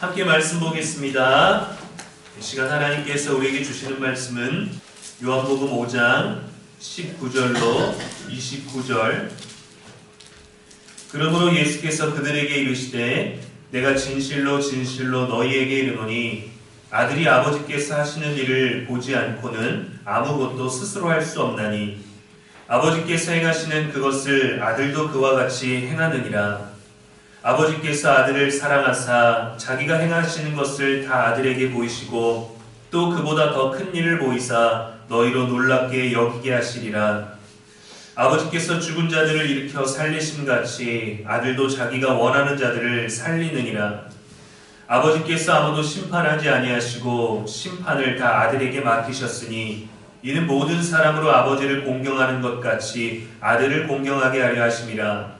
함께 말씀 보겠습니다. 이 시간 하나님께서 우리에게 주시는 말씀은 요한복음 5장 19절로 29절 그러므로 예수께서 그들에게 이르시되 내가 진실로 진실로 너희에게 이르노니 아들이 아버지께서 하시는 일을 보지 않고는 아무것도 스스로 할 수 없나니 아버지께서 행하시는 그것을 아들도 그와 같이 행하느니라 아버지께서 아들을 사랑하사 자기가 행하시는 것을 다 아들에게 보이시고 또 그보다 더 큰 일을 보이사 너희로 놀랍게 여기게 하시리라. 아버지께서 죽은 자들을 일으켜 살리심 같이 아들도 자기가 원하는 자들을 살리느니라. 아버지께서 아무도 심판하지 아니하시고 심판을 다 아들에게 맡기셨으니 이는 모든 사람으로 아버지를 공경하는 것 같이 아들을 공경하게 하려 하심이라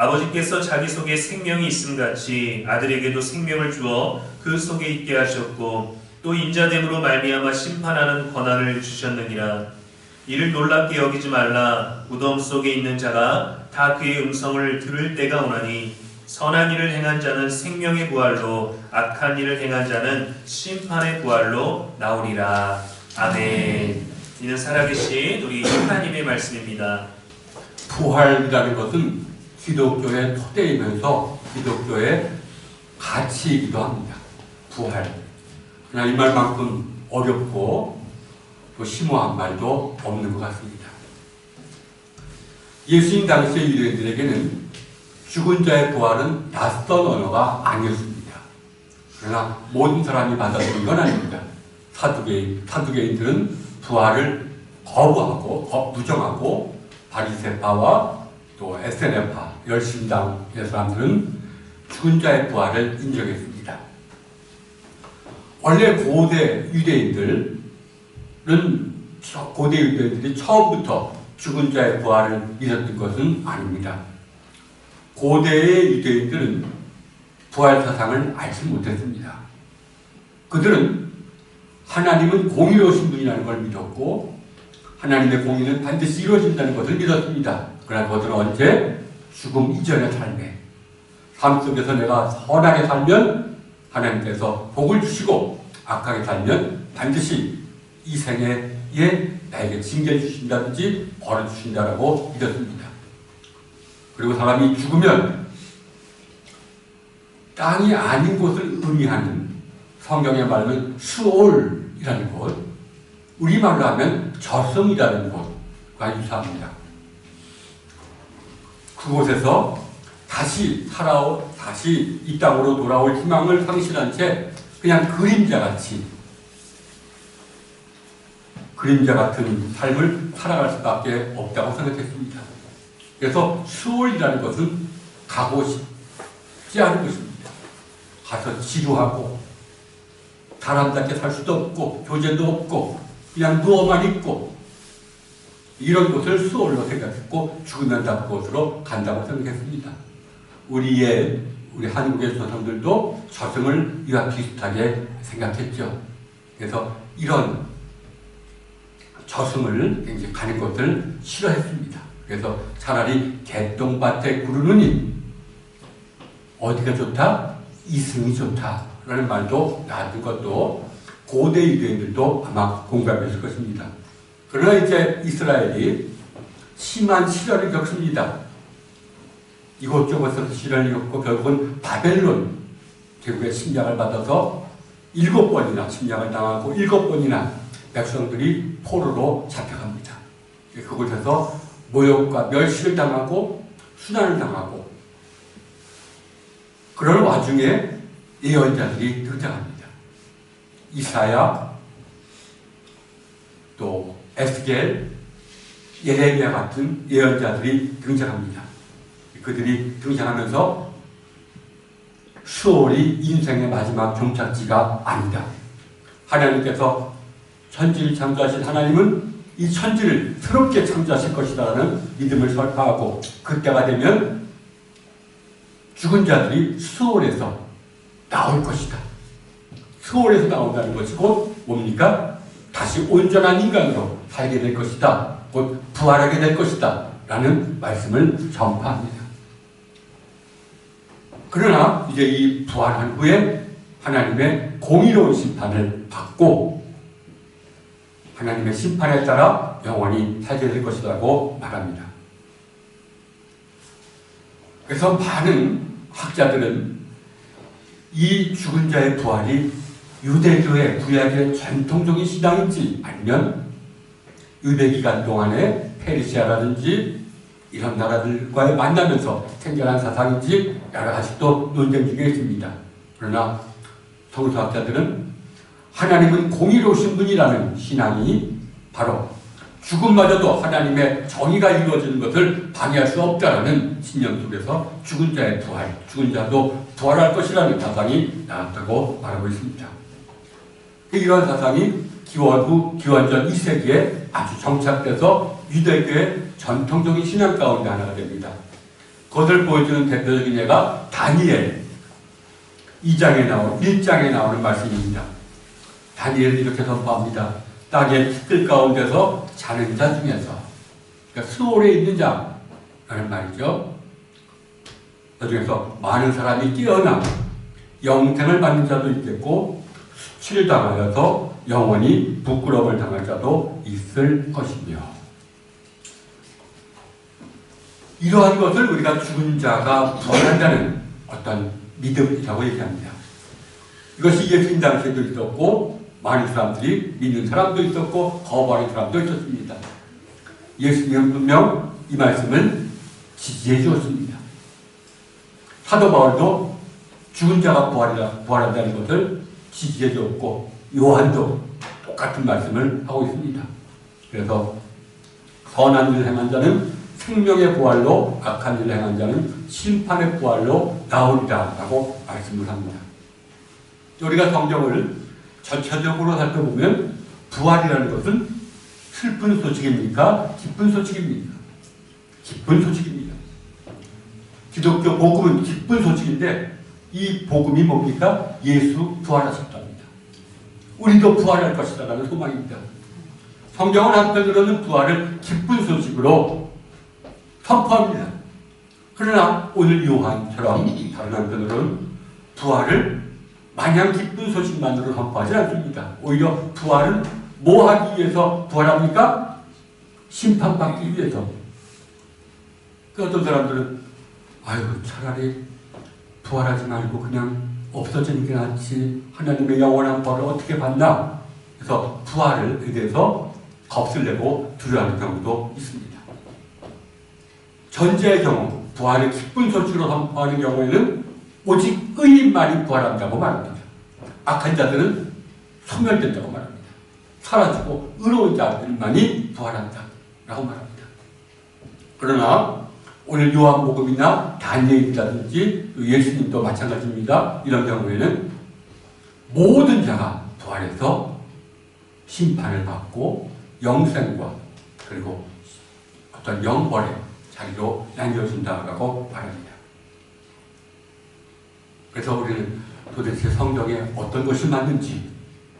아버지께서 자기 속에 생명이 있음 같이 아들에게도 생명을 주어 그 속에 있게 하셨고 또 인자됨으로 말미암아 심판하는 권한을 주셨느니라. 이를 놀랍게 여기지 말라. 무덤 속에 있는 자가 다 그의 음성을 들을 때가 오나니 선한 일을 행한 자는 생명의 부활로 악한 일을 행한 자는 심판의 부활로 나오리라. 아멘. 이는 살아계신 우리 하나님의 말씀입니다. 부활이라는 것은 기독교의 토대이면서 기독교의 가치이기도 합니다. 부활. 그러나 이 말만큼 어렵고 또 심오한 말도 없는 것 같습니다. 예수님 당시의 유대인들에게는 죽은 자의 부활은 낯선 언어가 아니었습니다. 그러나 모든 사람이 받아들인 건 아닙니다. 사두개인, 사두개인들은 부활을 거부하고, 거- 부정하고, 바리세파와 또 SNF파, 열심당의 사람들은 죽은 자의 부활을 인정했습니다. 원래 고대 유대인들은 처- 고대 유대인들이 처음부터 죽은 자의 부활을 믿었던 것은 아닙니다. 고대의 유대인들은 부활 사상을 알지 못했습니다. 그들은 하나님은 공의로우신 분이라는 걸 믿었고 하나님의 공의는 반드시 이루어진다는 것을 믿었습니다. 그러나 그것은 언제? 죽음 이전의 삶에 삶 속에서 내가 선하게 살면 하나님께서 복을 주시고 악하게 살면 반드시 이 생에 예, 나에게 징계를 주신다든지 벌을 주신다라고 믿었습니다. 그리고 사람이 죽으면 땅이 아닌 곳을 의미하는 성경의 말은 수올이라는 곳, 우리말로 하면 저승이라는 곳과 유사합니다. 그곳에서 다시 살아오, 다시 이 땅으로 돌아올 희망을 상실한 채 그냥 그림자같이 그림자 같은 삶을 살아갈 수밖에 없다고 생각했습니다. 그래서 수월이라는 것은 가고 싶지 않은 것입니다. 가서 지루하고 사람답게 살 수도 없고 교제도 없고 그냥 누워만 있고 이런 곳을 수월로 생각했고 죽으면 다 그곳으로 간다고 생각했습니다. 우리의 우리 한국의 조상들도 저승을 이와 비슷하게 생각했죠. 그래서 이런 저승을 굉장히 가는 것을 싫어했습니다. 그래서 차라리 개똥밭에 구르느니 어디가 좋다? 이승이 좋다라는 말도 나왔던 것도 고대 유대인들도 아마 공감했을 것입니다. 그러나 이제 이스라엘이 심한 시련을 겪습니다. 이곳저곳에서 시련을 겪고 결국은 바벨론 제국의 침략을 받아서 일곱 번이나 침략을 당하고 일곱 번이나 백성들이 포로로 잡혀갑니다. 그곳에서 모욕과 멸시를 당하고 순환을 당하고 그런 와중에 예언자들이 등장합니다. 이사야 또 에스겔 예레미야 같은 예언자들이 등장합니다. 그들이 등장하면서 수월이 인생의 마지막 종착지가 아니다. 하나님께서 천지를 창조하신 하나님은 이 천지를 새롭게 창조하실 것이다라는 믿음을 설파하고 그때가 되면 죽은 자들이 수월에서 나올 것이다. 수월에서 나온다는 것이 곧 뭡니까? 다시 온전한 인간으로 살게 될 것이다. 곧 부활하게 될 것이다. 라는 말씀을 전파합니다. 그러나 이제 이 부활한 후에 하나님의 공의로운 심판을 받고 하나님의 심판에 따라 영원히 살게 될 것이라고 말합니다. 그래서 많은 학자들은 이 죽은 자의 부활이 유대교의 구약의 전통적인 신앙인지 아니면 유대 기간 동안에 페르시아라든지 이런 나라들과의 만나면서 생겨난 사상인지 여러 가지 또 논쟁 중에 있습니다. 그러나 성서학자들은 하나님은 공의로우신 분이라는 신앙이 바로 죽음마저도 하나님의 정의가 이루어지는 것을 방해할 수 없다라는 신념 속에서 죽은 자의 부활, 죽은 자도 부활할 것이라는 사상이 나왔다고 말하고 있습니다. 이러한 사상이 기원 후 기원전 2세기에 아주 정착돼서 유대교의 전통적인 신앙 가운데 하나가 됩니다. 그것을 보여주는 대표적인 예가 다니엘 2장에 나오는 1장에 나오는 말씀입니다. 다니엘이 이렇게 선포합니다. 땅의 티끌 가운데서 자는 자 중에서 그러니까 수월에 있는 자라는 말이죠. 그 중에서 많은 사람이 깨어나 영생을 받는 자도 있겠고 수치를 당하여서 영원히 부끄러움을 당할 자도 있을 것이며 이러한 것을 우리가 죽은 자가 부활한다는 어떤 믿음이라고 얘기합니다. 이것이 예수님 당시에도 있었고 많은 사람들이 믿는 사람도 있었고 거부하는 사람도 있었습니다. 예수님은 분명 이 말씀을 지지해 주었습니다. 사도 바울도 죽은 자가 부활한다는 것을 지지해 주었고 요한도 똑같은 말씀을 하고 있습니다. 그래서 선한 일을 행한 자는 생명의 부활로 악한 일을 행한 자는 심판의 부활로 나오리라 라고 말씀을 합니다. 우리가 성경을 전체적으로 살펴보면 부활이라는 것은 슬픈 소식입니까? 기쁜 소식입니까? 기쁜 소식입니다. 기독교 복음은 기쁜 소식인데 이 복음이 뭡니까? 예수 부활하셨답니다. 우리도 부활할 것이다 라는 소망입니다. 성경은 한편으로는 부활을 기쁜 소식으로 선포합니다. 그러나 오늘 요한처럼 다른 한편으로는 부활을 마냥 기쁜 소식만으로 선포하지 않습니다. 오히려 부활은 뭐 하기 위해서 부활합니까? 심판받기 위해서. 그 어떤 사람들은 아유 차라리 부활하지 말고 그냥 없어지는 게 낫지 하나님의 영원한 벌을 어떻게 받나 그래서 부활을 대해서 겁을 내고 두려워하는 경우도 있습니다. 전제의 경우 부활을 기쁜 소식으로 선포하는 경우에는 오직 의인만이 부활한다고 말합니다. 악한 자들은 소멸된다고 말합니다. 사라지고 의로운 자들만이 부활한다 라고 말합니다. 그러나 오늘 요한복음이나 다니엘이라든지 예수님도 마찬가지입니다. 이런 경우에는 모든 자가 부활해서 심판을 받고 영생과 그리고 어떤 영벌의 자리로 나뉘어진다라고 말합니다. 그래서 우리는 도대체 성경에 어떤 것이 맞는지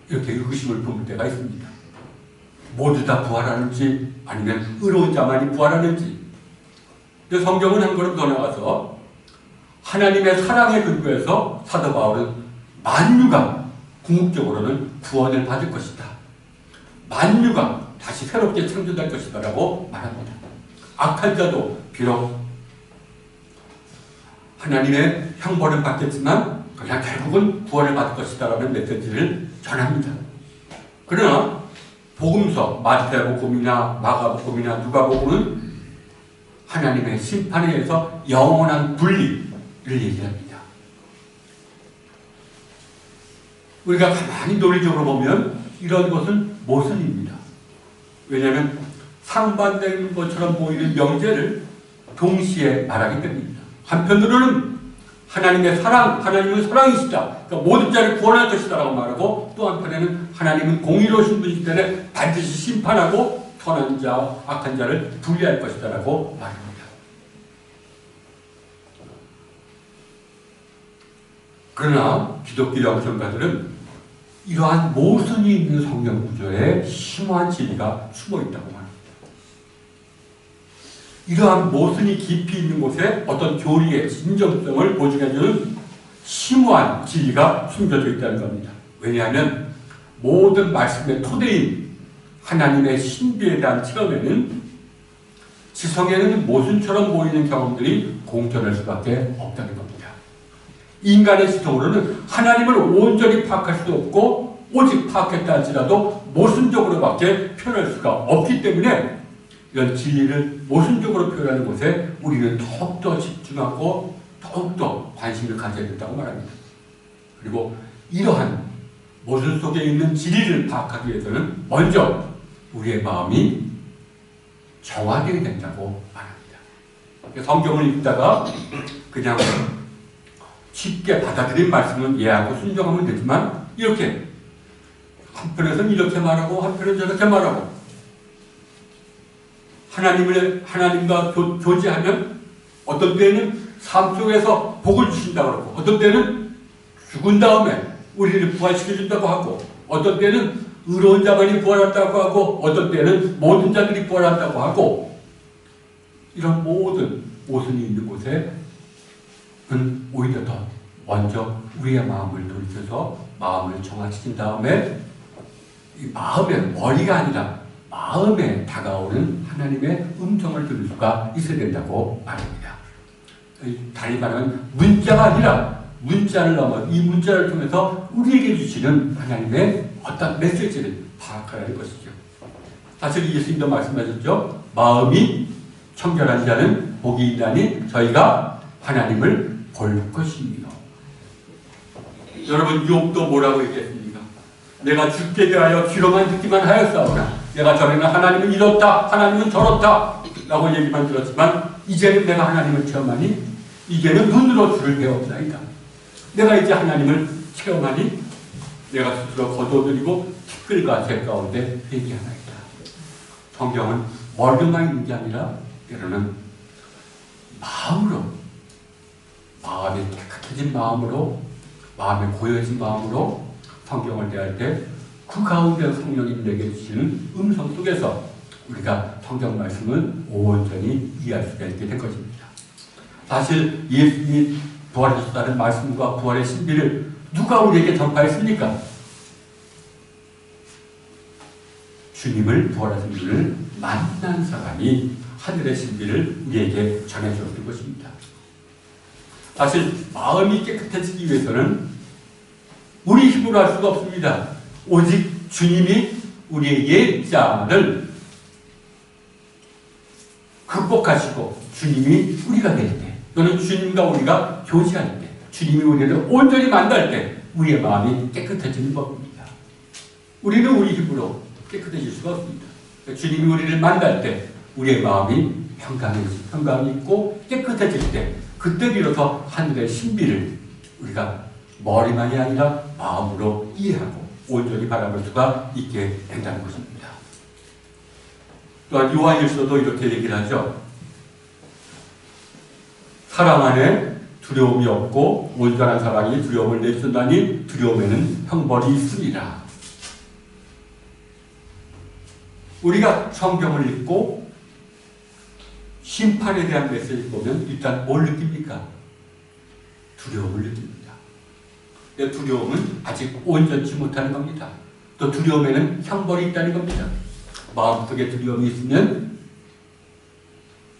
이렇게 의구심을 품을 때가 있습니다. 모두 다 부활하는지 아니면 의로운 자만이 부활하는지 근데 성경은 한 걸음 더 나가서 하나님의 사랑의 근거에서 사도 바울은 만유가 궁극적으로는 구원을 받을 것이다. 만유가 다시 새롭게 창조될 것이다 라고 말합니다. 악한 자도 비록 하나님의 형벌을 받겠지만 그러나 결국은 구원을 받을 것이다 라는 메시지를 전합니다. 그러나 복음서 마태복음이나 마가복음이나 누가복음은 하나님의 심판에 의해서 영원한 분리를 얘기합니다. 우리가 가만히 논리적으로 보면 이런 것은 모순입니다. 왜냐하면 상반된 것처럼 보이는 명제를 동시에 말하기 때문입니다. 한편으로는 하나님의 사랑, 하나님은 사랑이시다. 그러니까 모든 자를 구원할 것이다 라고 말하고 또 한편에는 하나님은 공의로우신 분이기 때문에 반드시 심판하고 선한 자, 악한 자를 분리할 것이다 라고 말합니다. 그러나 기독교 영성가들은 이러한 모순이 있는 성경 구조에 심오한 진리가 숨어 있다고 말합니다. 이러한 모순이 깊이 있는 곳에 어떤 교리의 진정성을 보증해주는 심오한 진리가 숨겨져 있다는 겁니다. 왜냐하면 모든 말씀의 토대인 하나님의 신비에 대한 체험에는 지성에는 모순처럼 보이는 경험들이 공존할 수밖에 없다는 겁니다. 인간의 지성으로는 하나님을 온전히 파악할 수 없고 오직 파악했다 할지라도 모순적으로밖에 표현할 수가 없기 때문에 이런 진리를 모순적으로 표현하는 곳에 우리는 더욱더 집중하고 더욱더 관심을 가져야 된다고 말합니다. 그리고 이러한 모순 속에 있는 진리를 파악하기 위해서는 먼저 우리의 마음이 정화되어야 된다고 말합니다. 성경을 읽다가 그냥 쉽게 받아들인 말씀은 이해하고 순종하면 되지만 이렇게 한편에서는 이렇게 말하고 한편에서는 저렇게 말하고 하나님을 하나님과 교, 교제하면 어떤 때는 삶 속에서 복을 주신다고 그러고 어떤 때는 죽은 다음에 우리를 부활시켜 준다고 하고 어떤 때는 의로운 자만이 부활한다고 하고 어떤 때는 모든 자들이 부활한다고 하고 이런 모든 모순이 있는 곳에는 오히려 더 먼저 우리의 마음을 돌이켜서 마음을 정화시킨 다음에 이 마음의 머리가 아니라 마음에 다가오는 하나님의 음성을 들을 수가 있어야 된다고 말합니다. 다시 말하면 문자가 아니라 문자를 넘어 이 문자를 통해서 우리에게 주시는 하나님의 어떤 메시지를 파악해야 할 것이죠. 사실 예수님도 말씀하셨죠. 마음이 청결한 자는 복이 있다니 저희가 하나님을 볼 것입니다. 여러분 욥도 뭐라고 얘기했습니까? 내가 죽게 대하여 귀로만 듣기만 하였사오나 내가 전에는 하나님은 이렇다 하나님은 저렇다 라고 얘기만 들었지만 이제는 내가 하나님을 체험하니 이제는 눈으로 주를 배웠나이다. 내가 이제 하나님을 체험하니 내가 스스로 거둬들이고 티끌과 제 가운데 회개하나이다. 성경은 머리만 있는 게 아니라 때로는 마음으로 마음이 깨끗해진 마음으로 마음이 고여진 마음으로 성경을 대할 때 그 가운데 성령이 내게 주시는 음성 속에서 우리가 성경 말씀을 온전히 이해할 수가 있게 된 것입니다. 사실 예수님이 부활하셨다는 말씀과 부활의 신비를 누가 우리에게 전파했습니까? 주님을 부활하신 분을 만난 사람이 하늘의 신비를 우리에게 전해주었던 것입니다. 사실 마음이 깨끗해지기 위해서는 우리 힘으로 할 수가 없습니다. 오직 주님이 우리의 옛자를 극복하시고 주님이 우리가 될 때, 또는 주님과 우리가 교제할 때, 주님이 우리를 온전히 만날 때 우리의 마음이 깨끗해지는 법입니다. 우리는 우리 힘으로 깨끗해질 수가 없습니다. 주님이 우리를 만날 때 우리의 마음이 평강이, 평강이 있고 깨끗해질 때 그때 비로소 하늘의 신비를 우리가 머리만이 아니라 마음으로 이해하고 온전히 바라볼 수가 있게 된다는 것입니다. 또한 요한일서도 이렇게 얘기를 하죠. 사랑 안에 두려움이 없고 온전한 사랑이 두려움을 내준다니 두려움에는 형벌이 있습니다. 우리가 성경을 읽고 심판에 대한 메시지를 보면 일단 뭘 느낍니까? 두려움을 느낍니다. 두려움은 아직 온전치 못하는 겁니다. 또 두려움에는 형벌이 있다는 겁니다. 마음속에 두려움이 있으면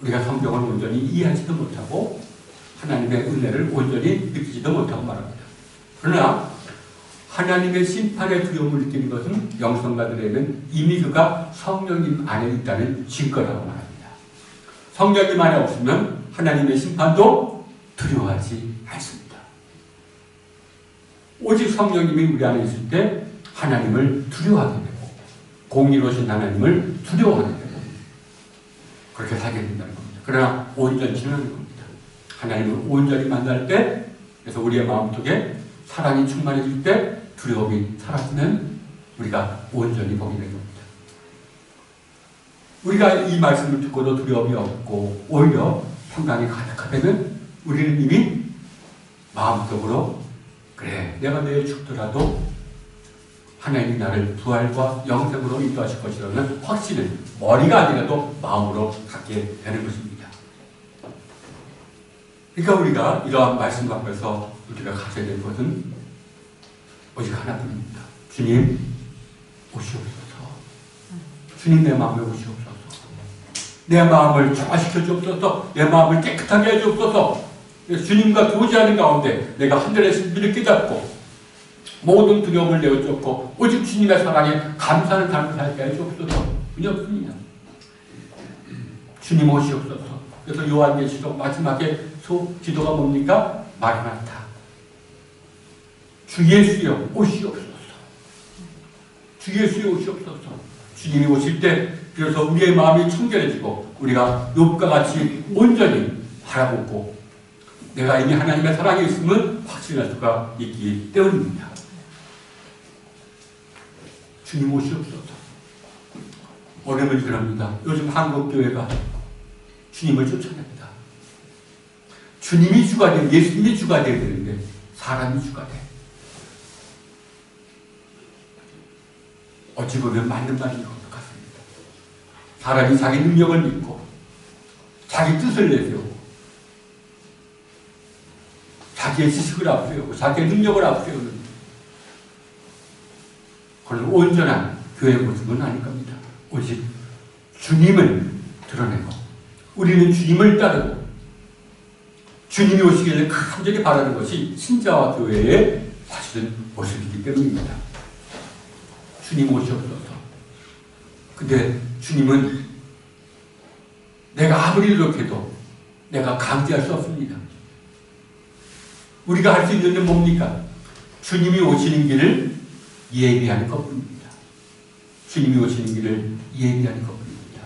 우리가 성경을 온전히 이해하지도 못하고 하나님의 은혜를 온전히 느끼지도 못하고 말합니다. 그러나 하나님의 심판의 두려움을 느끼는 것은 영성가들에게는 이미 그가 성령님 안에 있다는 증거라고 말합니다. 성령님 안에 없으면 하나님의 심판도 두려워하지 않습니다. 오직 성령님이 우리 안에 있을 때 하나님을 두려워하게 되고 공의로신 하나님을 두려워하게 되고 그렇게 살게 된다는 겁니다. 그러나 온전치는 겁니다. 하나님을 온전히 만날 때 그래서 우리의 마음속에 사랑이 충만해질 때 두려움이 사라지는 우리가 온전히 보게 된 겁니다. 우리가 이 말씀을 듣고도 두려움이 없고 오히려 평강이 가득하다면 우리는 이미 마음속으로 그래 내가 내일 죽더라도 하나님이 나를 부활과 영생으로 인도하실 것이라는 확신을 머리가 아니라도 마음으로 갖게 되는 것입니다. 그러니까 우리가 이러한 말씀 앞에서 우리가 가져야 될 것은 오직 하나뿐입니다. 주님 오시옵소서. 주님 내 마음에 오시옵소서. 내 마음을 정화시켜 주옵소서. 내 마음을 깨끗하게 해 주옵소서. 주님과 교제하는 가운데 내가 하늘의 신비를 깨닫고 모든 두려움을 내어쫓고 오직 주님의 사랑에 감사하는 삶을 살게 해 주옵소서. 그게 없습니다. 주님 오시옵소서. 그래서 요한계시록 마지막에 소 기도가 뭡니까? 마리나타. 주 예수여 오시옵소서. 주 예수여 오시옵소서. 주님이 오실 때 비로소 우리의 마음이 청결해지고 우리가 욥과 같이 온전히 바라보고 내가 이미 하나님의 사랑에 있음을 확신할 수가 있기 때문입니다. 주님 오시옵소서. 어려움을 그럽니다. 요즘 한국 교회가 주님을 쫓아냅니다. 주님이 주가 돼, 예수님이 주가 돼야 되는데 사람이 주가 돼. 어찌 보면 맞는 말인 것 같습니다. 사람이 자기 능력을 믿고 자기 뜻을 내세우고 자기의 지식을 앞세우고 자기의 능력을 앞세우는 그런 온전한 교회 모습은 아닐 겁니다. 오직 주님을 드러내고 우리는 주님을 따르고 주님이 오시기를 간절히 바라는 것이 신자와 교회의 사실은 모습이기 때문입니다. 주님 오시옵소서. 근데 주님은 내가 아무리 노력해도 내가 강제할 수 없습니다. 우리가 할 수 있는 게 뭡니까? 주님이 오시는 길을 예비하는 것뿐입니다. 주님이 오시는 길을 예비하는 것뿐입니다.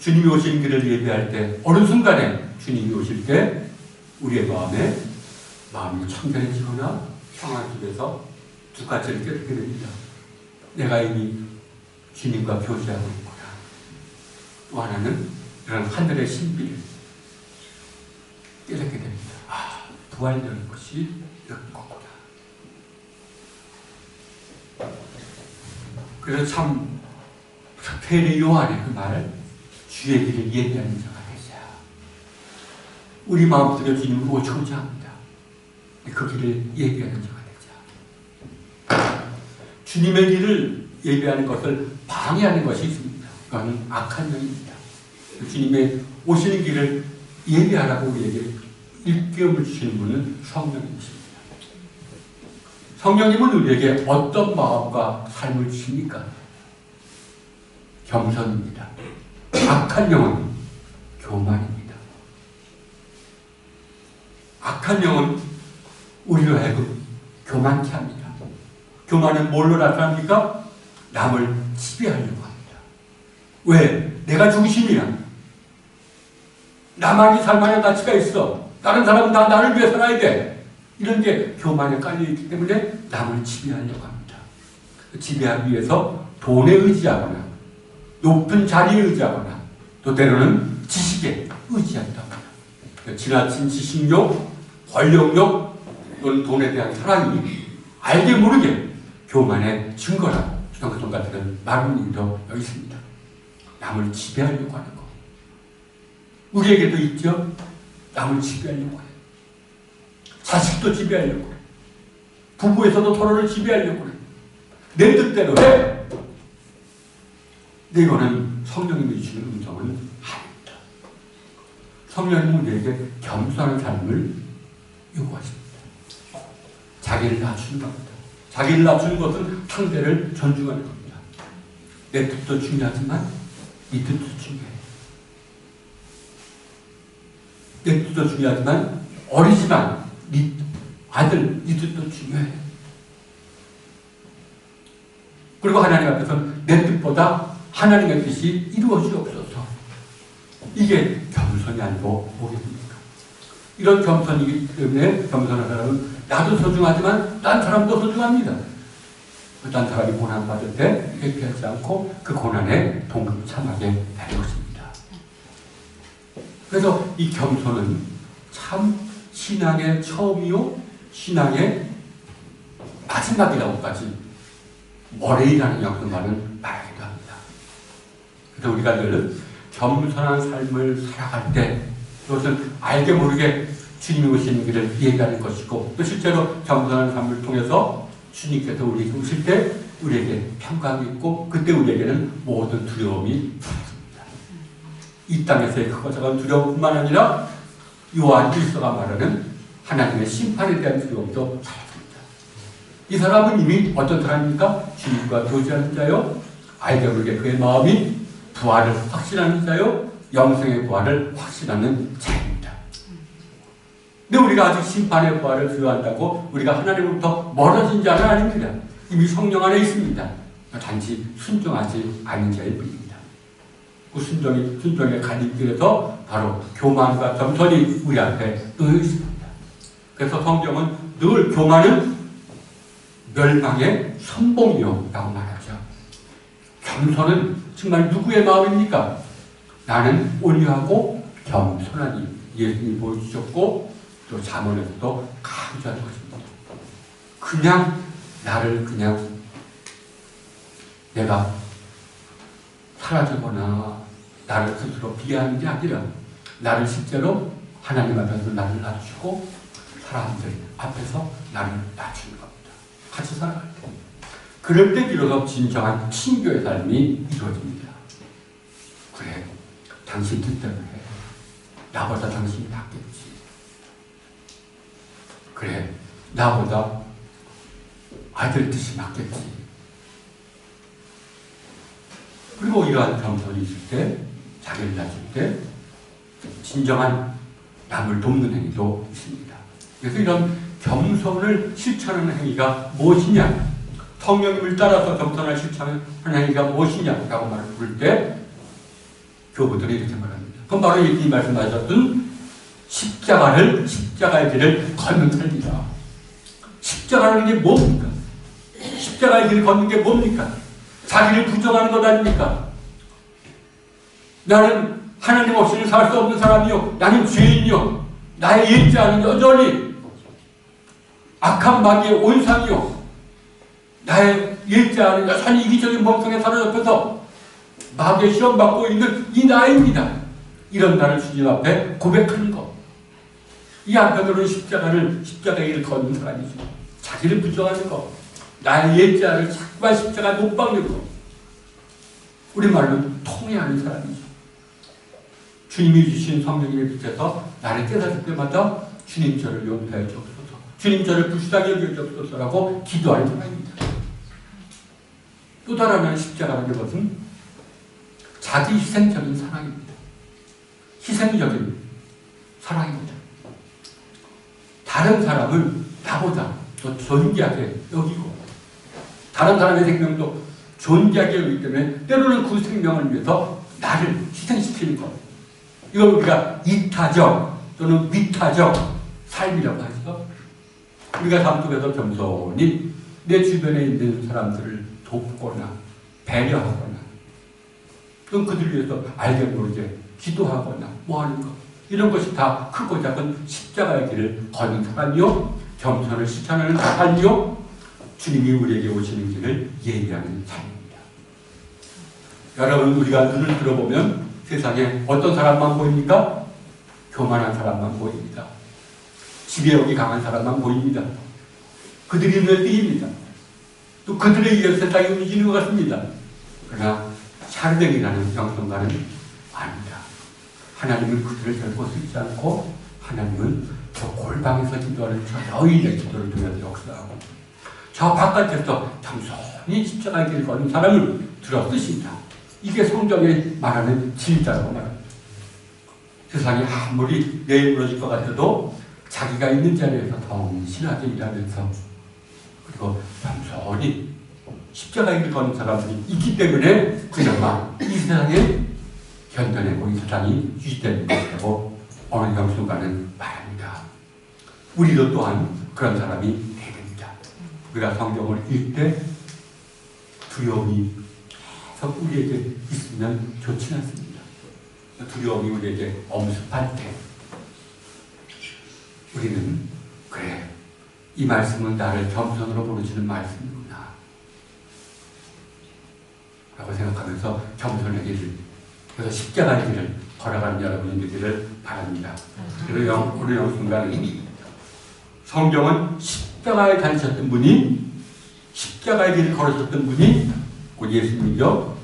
주님이 오시는 길을 예비할 때 어느 순간에 주님이 오실 때 우리의 마음에 마음이 청결해지거나 평안 속에서 두 가지를 깨닫게 됩니다. 내가 이미 주님과 교제하고 있구나. 또 하나는 이런 하늘의 신비를 깨닫게 됩니다. 아, 부활이라는 것이 이런 거구나. 그래서 참 페리 요한의 그 말, 주의 길을 예비하는 자가. 우리 마음속에 주님을 오고자 합니다. 그 길을 예비하는 자가 되자. 주님의 길을 예비하는 것을 방해하는 것이 있습니다. 그거는 악한 영입니다. 주님의 오시는 길을 예비하라고 우리에게 일깨움을 주시는 분은 성령님이십니다. 성령님은 우리에게 어떤 마음과 삶을 주십니까? 겸손입니다. 악한 영은 교만입니다. 악한 영은 우리로 하여금 교만케 합니다. 교만은 뭘로 나타납니까? 남을 지배하려고 합니다. 왜? 내가 중심이야. 나만이 살만한 가치가 있어. 다른 사람은 다 나를 위해 살아야 돼. 이런 게 교만에 깔려있기 때문에 남을 지배하려고 합니다. 지배하기 위해서 돈에 의지하거나 높은 자리에 의지하거나 또 때로는 지식에 의지한다 합니다. 지나친 지식욕, 권력욕 또는 돈에 대한 사랑이 알게 모르게 교만의 증거라 주동교통 같은 말문이도 여기 있습니다. 남을 지배하려고 하는 거. 우리에게도 있죠. 남을 지배하려고 해요. 자식도 지배하려고 해. 부부에서도 서로를 지배하려고 해. 내 뜻대로 해. 근데 이거는 성령님이 주시는 음성은 아닙니다. 성령님은 우리에게 겸손한 삶을 요구하십니다. 자기를 낮추는 겁니다. 자기를 낮추는 것은 상대를 존중하는 겁니다. 내 뜻도 중요하지만 이 뜻도 중요해. 내 뜻도 중요하지만 어리지만 네 아들 네 뜻도 중요해. 그리고 하나님 앞에서 내 뜻보다 하나님의 뜻이 이루어지옵소서. 이게 겸손이 아니고 뭐겠습니까? 이런 겸손이기 때문에 겸손한 사람은 나도 소중하지만 딴 사람도 소중합니다. 어떤 사람이 고난 받을 때 회피하지 않고 그 고난에 동참하게 되는 것입니다. 그래서 이 겸손은 참 신앙의 처음이요, 신앙의 마지막이라고까지 머레이라는 역사만은 말하기도 합니다. 그래서 우리가 늘 겸손한 삶을 살아갈 때 그것은 알게 모르게 주님이 오시는 길을 얘기하는 것이고 또 실제로 겸손한 삶을 통해서 주님께서 우리에게 오실 때 우리에게 평강이 있고 그때 우리에게는 모든 두려움이 사라집니다. 이 땅에서의 크고 작은 두려움뿐만 아니라 요한 일서가 말하는 하나님의 심판에 대한 두려움도 사라집니다. 이 사람은 이미 어떤 사람입니까? 주님과 교제하는 자요. 알게 모르게 그의 마음이 부활을 확신하는 자요. 영생의 부활을 확신하는 자입니다. 근데 우리가 아직 심판의 부활을 두려워한다고 우리가 하나님으로부터 멀어진 자는 아닙니다. 이미 성령 안에 있습니다. 단지 순종하지 않은 자일 뿐입니다. 그 순종이, 순종의 갈림길에서 바로 교만과 겸손이 우리 앞에 놓여 있습니다. 그래서 성경은 늘 교만은 멸망의 선봉이요 라고 말하죠. 겸손은 정말 누구의 마음입니까? 나는 온유하고 겸손하니 예수님이 보여주셨고 또 자문에서도 강조하는 것입니다. 그냥 나를 그냥 내가 사라지거나 나를 스스로 비하하는 게 아니라 나를 실제로 하나님 앞에서 나를 낮추고 사람들 앞에서 나를 낮추는 겁니다. 같이 살아갈 때. 그럴 때 비로소 진정한 친교의 삶이 이루어집니다. 그래, 당신 뜻대로 해. 나보다 당신이 낫겠지. 그래, 나보다 아들 뜻이 맞겠지. 그리고 이러한 겸손이 있을 때, 자기를 낮출 때, 진정한 남을 돕는 행위도 있습니다. 그래서 이런 겸손을 실천하는 행위가 무엇이냐? 성령님을 따라서 겸손을 실천하는 행위가 무엇이냐라고 말을 부를 때, 교부들이 이렇게 말합니다. 그건 바로 예수님 말씀하셨던 십자가를, 십자가의 길을 걷는 삶이다. 십자가라는 게 뭡니까? 십자가의 길을 걷는 게 뭡니까? 자기를 부정하는 것 아닙니까? 나는 하나님 없이는 살 수 없는 사람이요. 나는 죄인이요. 나의 일자는 여전히 악한 마귀의 온상이요. 나의 일자는 여전히 이기적인 범성에 사로잡혀서 마귀의 시험 받고 있는 이 나입니다. 이런 나를 주님 앞에 고백하는 것. 이 한편으로는 십자가를, 십자가의 일을 걷는 사람이죠. 자기를 부정하는 것. 나의 예자를 자꾸만 십자가에 못 박는 것. 우리말로는 통해하는 사람이죠. 주님이 주신 성령님을 빛에서 나를 깨닫을 때마다 주님 저를 용서해 주옵소서. 주님 저를 불쌍히 여겨 주옵소서라고 기도하는 사람입니다. 또 다른 십자가라는 것은 자기 희생적인 사랑입니다. 희생적인 사랑입니다. 다른 사람을 나보다 더 존귀하게 여기고 다른 사람의 생명도 존귀하게 여기기 때문에 때로는 그 생명을 위해서 나를 희생시키는 것. 이걸 우리가 이타적 또는 위타적 삶이라고 하죠. 우리가 삶 속에서 겸손히 내 주변에 있는 사람들을 돕거나 배려하거나 또 그들 위해서 알게 모르게 기도하거나 뭐 하는 것 이런 것이 다 크고 작은 십자가의 길을 걷는 사람이요 겸손을 실천하는 삶이요 주님이 우리에게 오시는 길을 예의하는 삶입니다. 여러분 우리가 눈을 들어보면 세상에 어떤 사람만 보입니까? 교만한 사람만 보입니다. 지배욕이 강한 사람만 보입니다. 그들이 눈에 띄입니다. 또 그들에 의해 세상이 움직이는 것 같습니다. 그러나 샤르댕이라는 영성가는 아닙니다. 하나님은 그들을 결코 쓰지 않고 하나님은 저 골방에서 기도하는 저 여인의 기도를 통해서 역사하고 저 바깥에서 겸손히 십자가의 길을 걷는 사람을 들어 쓰신다. 이게 성경에 말하는 진짜라고 말합니다. 세상이 아무리 내일 무너질 것 같아도 자기가 있는 자리에서 덩신하게 일하면서 그리고 겸손히 십자가의 길을 걷는 사람들이 있기 때문에 그나마 이 세상에 견뎌내고 이 세상이 유지되는 것이라고 오늘 영수가는 말합니다. 우리도 또한 그런 사람이 되야 됩니다. 우리가 성경을 읽을 때 두려움이 계속 우리에게 있으면 좋지 않습니다. 두려움이 우리에게 엄습할 때 우리는 그래 이 말씀은 나를 겸손으로 부르시는 말씀이구나 라고 생각하면서 길을 그래서 십자가의 길을 걸어가는 여러분이 되기를 바랍니다. 그리고 영, 우리 영순간은 성경은 십자가에 다니셨던 분이 십자가의 길을 걸으셨던 분이 곧 예수님이죠.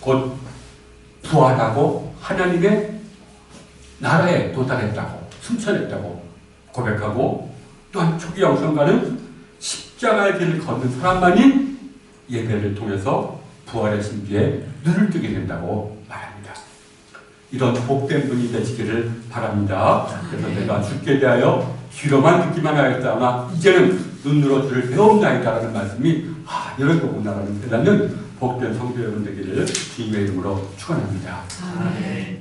곧 부활하고 하나님의 나라에 도달했다고 승천했다고 고백하고 또한 초기 영성가는 십자가의 길을 걷는 사람만이 예배를 통해서 부활의 신비에 눈을 뜨게 된다고 말합니다. 이런 복된 분이 되시기를 바랍니다. 그래서 내가 죽게 대하여 귀로만 듣기만 하였다나 이제는 눈으로 들을 배움나이다라는 말씀이 아 이런 거구나라는 깨닫는 복된 성도 여러분 되기를 주님의 이름으로 축원합니다. 아멘.